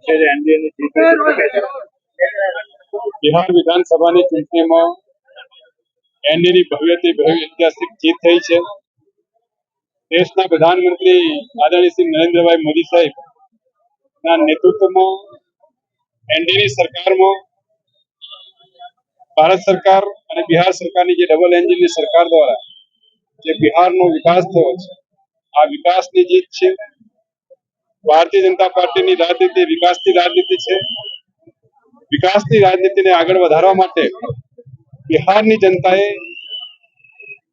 છે? બિહાર વિધાનસભાની ચૂંટણીમાં એનડીની ભવ્યથી ભવ્ય ઐતિહાસિક જીત થઈ છે દેશના પ્રધાનમંત્રી આદરણીય શ્રી નરેન્દ્રભાઈ મોદી સાહેબ ના નેતૃત્વમાં એનડીની સરકારમાં ભારત સરકાર અને બિહાર સરકારની જે ડબલ એન્જિનની સરકાર દ્વારા જે બિહારનો વિકાસ થયો છે આ વિકાસની જીત છે ભારતીય જનતા પાર્ટીની રાજનીતિ વિકાસની રાજનીતિ છે. વિકાસની રાજનીતિને આગળ વધારવા માટે બિહારની જનતાએ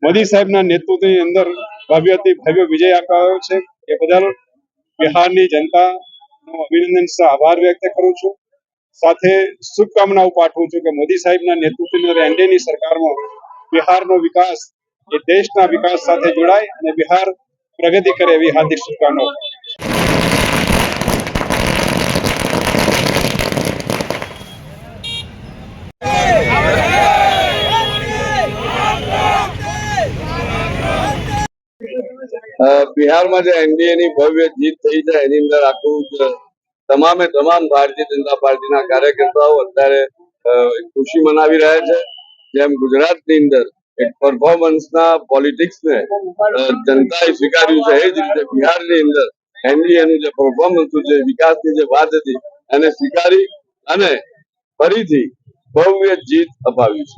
મોદી સાહેબના નેતૃત્વની અંદર ભવ્યથી ભવ્ય વિજય અપાવ્યો છે. એ બદલ બિહારની જનતાનો અભિનંદન આભાર વ્યક્ત કરું છું. સાથે શુભકામનાઓ પાઠવું છું કે મોદી સાહેબના નેતૃત્વની અંદર એનડીએની સરકારમાં બિહારનો વિકાસ એ દેશના વિકાસ સાથે જોડાય અને બિહાર પ્રગતિ કરે એવી હાર્દિક શુભકામનાઓ. બિહારમાં જે એનડીએ ની ભવ્ય જીત થઈ છે, એની અંદર આખું તમામે તમામ ભારતીય જનતા પાર્ટીના કાર્યકર્તાઓ અત્યારે ખુશી મનાવી રહ્યા છે. જેમ ગુજરાતની અંદર એક પરફોર્મન્સના પોલિટિક્સને જનતાએ સ્વીકાર્યું છે, એ જ રીતે બિહારની અંદર એનડીએ નું જે પરફોર્મન્સ છે વિકાસની જે વાત હતી, એને સ્વીકારી અને ફરીથી ભવ્ય જીત અપાવી છે.